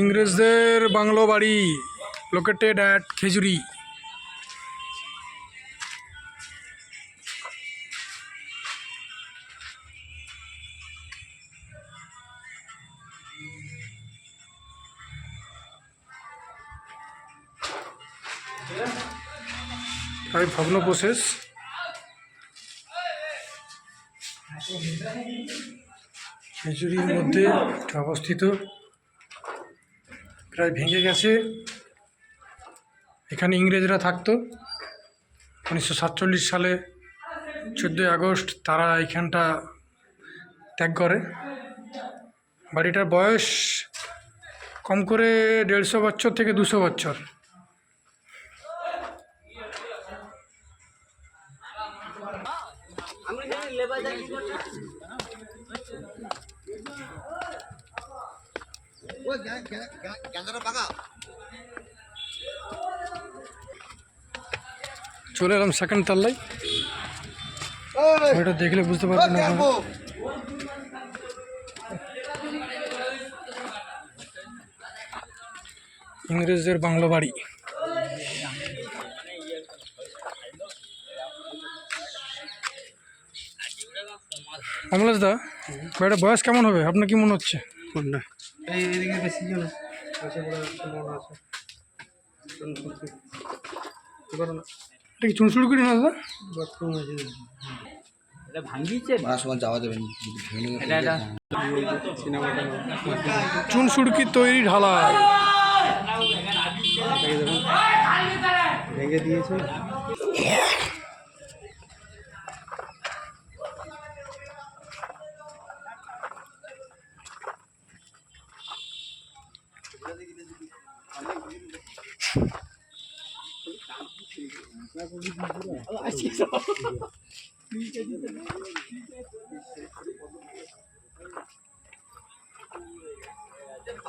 ইংরেজদের বাংলো বাড়ি located at Khejuri. তাই ভগ্নপ্রশেষ খেজুরির মধ্যে অবস্থিত। প্রায় ভেঙে গেছে। এখানে ইংরেজরা থাকতো। উনিশশো সাতচল্লিশ সালে চোদ্দোই আগস্ট তারা এইখানটা ত্যাগ করে। বাড়িটার বয়স কম করে দেড়শো বছর থেকে দুশো বছর। চলে এলাম সেকেন্ড তলায়। ওইটা দেখলে বুঝতে পারবেন না। ইংরেজদের বাংলো বাড়ি। অমলেশ দা বয়স কেমন হবে? আপনার কি মনে হচ্ছে? কোনটা এই এদিকে বেশি জন আছে। আছে এবার এটা কি চুনচুড় করি না দাদা? বাথরুম আছে। এটা ভাঙিয়েছে? মারার সময় যাওয়া যাবে। না যদি এটা এটা সিনেমাটা চুন সুড়কি তৈরি ঢালা ভেঙে দিয়েছে।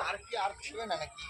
আর কি আর ছিল না নাকি?